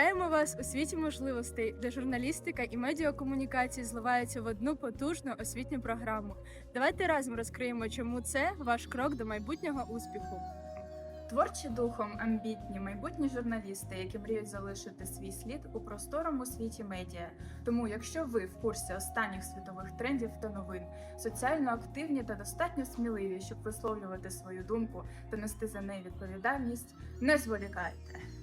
Вітаємо вас у світі можливостей, де журналістика і медіакомунікації зливаються в одну потужну освітню програму. Давайте разом розкриємо, чому це ваш крок до майбутнього успіху. Творчі духом, амбітні, майбутні журналісти, які мріють залишити свій слід у просторому світі медіа. Тому, якщо ви в курсі останніх світових трендів та новин, соціально активні та достатньо сміливі, щоб висловлювати свою думку та нести за неї відповідальність, не зволікайте.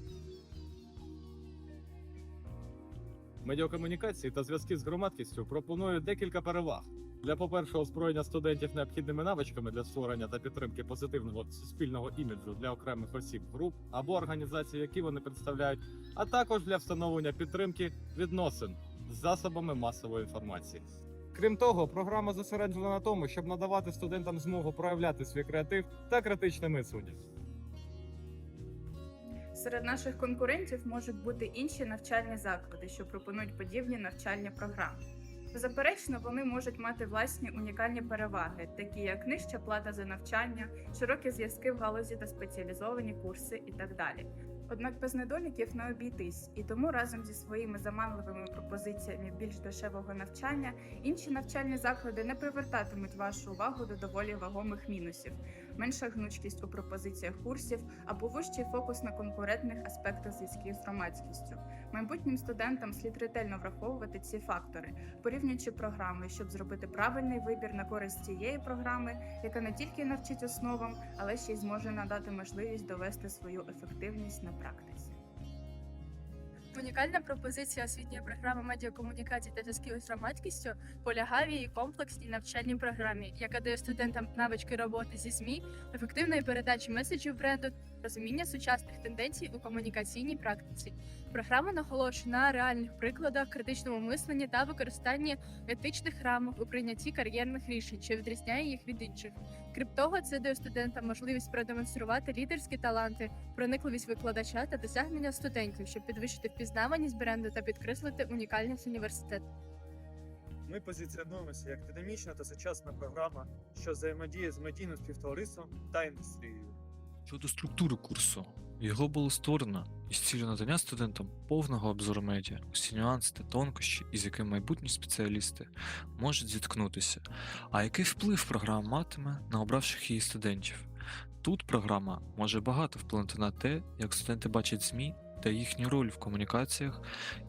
Медіакомунікації та зв'язки з громадськістю пропоную декілька переваг. Для, по-перше, озброєння студентів необхідними навичками для створення та підтримки позитивного суспільного іміджу для окремих осіб, груп або організацій, які вони представляють, а також для встановлення підтримки відносин з засобами масової інформації. Крім того, програма зосереджена на тому, щоб надавати студентам змогу проявляти свій креатив та критичне мислення. Серед наших конкурентів можуть бути інші навчальні заклади, що пропонують подібні навчальні програми. Беззаперечно, вони можуть мати власні унікальні переваги, такі як нижча плата за навчання, широкі зв'язки в галузі та спеціалізовані курси і так далі. Однак без недоліків не обійтись, і тому разом зі своїми заманливими пропозиціями більш дешевого навчання інші навчальні заклади не привертатимуть вашу увагу до доволі вагомих мінусів, менша гнучкість у пропозиціях курсів або вищий фокус на конкурентних аспектах зв'язків з громадськістю. Майбутнім студентам слід ретельно враховувати ці фактори, порівнюючи програми, щоб зробити правильний вибір на користь цієї програми, яка не тільки навчить основам, але ще й зможе надати можливість довести свою ефективність на практиці. Унікальна пропозиція освітньої програми медіакомунікації та зв'язків з громадськістю полягає в її комплексній навчальній програмі, яка дає студентам навички роботи зі ЗМІ, ефективної передачі меседжів бренду, розуміння сучасних тенденцій у комунікаційній практиці. Програма наголошує на реальних прикладах, критичному мисленні та використанні етичних рамок у прийнятті кар'єрних рішень, що відрізняє їх від інших. Крім того, це дає студентам можливість продемонструвати лідерські таланти, проникливість викладача та досягнення студентів, щоб підвищити впізнаваність бренду та підкреслити унікальність університету. Ми позиціонуємося як динамічна та сучасна програма, що взаємодіє з медійним співтовариством та індустрією. Щодо структури курсу, його було створено із ціллю надання студентам повного обзору медіа, усі нюанси та тонкощі, із якими майбутні спеціалісти можуть зіткнутися. А який вплив програма матиме на обравших її студентів? Тут програма може багато вплинути на те, як студенти бачать ЗМІ та їхню роль в комунікаціях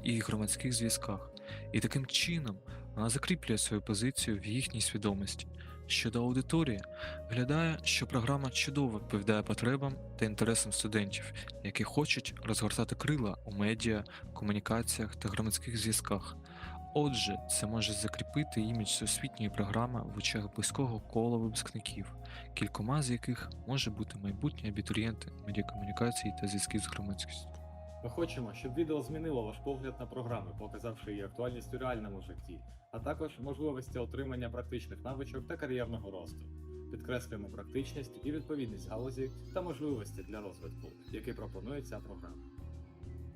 і громадських зв'язках, і таким чином вона закріплює свою позицію в їхній свідомості. Щодо аудиторії, Виглядає, що програма чудово відповідає потребам та інтересам студентів, які хочуть розгортати крила у медіа, комунікаціях та громадських зв'язках. Отже, це може закріпити імідж освітньої програми в очах близького кола випускників, кількома з яких може бути майбутні абітурієнти медіакомунікації та зв'язків з громадськістю. Ми хочемо, щоб відео змінило ваш погляд на програми, показавши її актуальність у реальному житті, а також можливості отримання практичних навичок та кар'єрного росту. Підкреслюємо практичність і відповідність галузі та можливості для розвитку, які пропонує ця програма.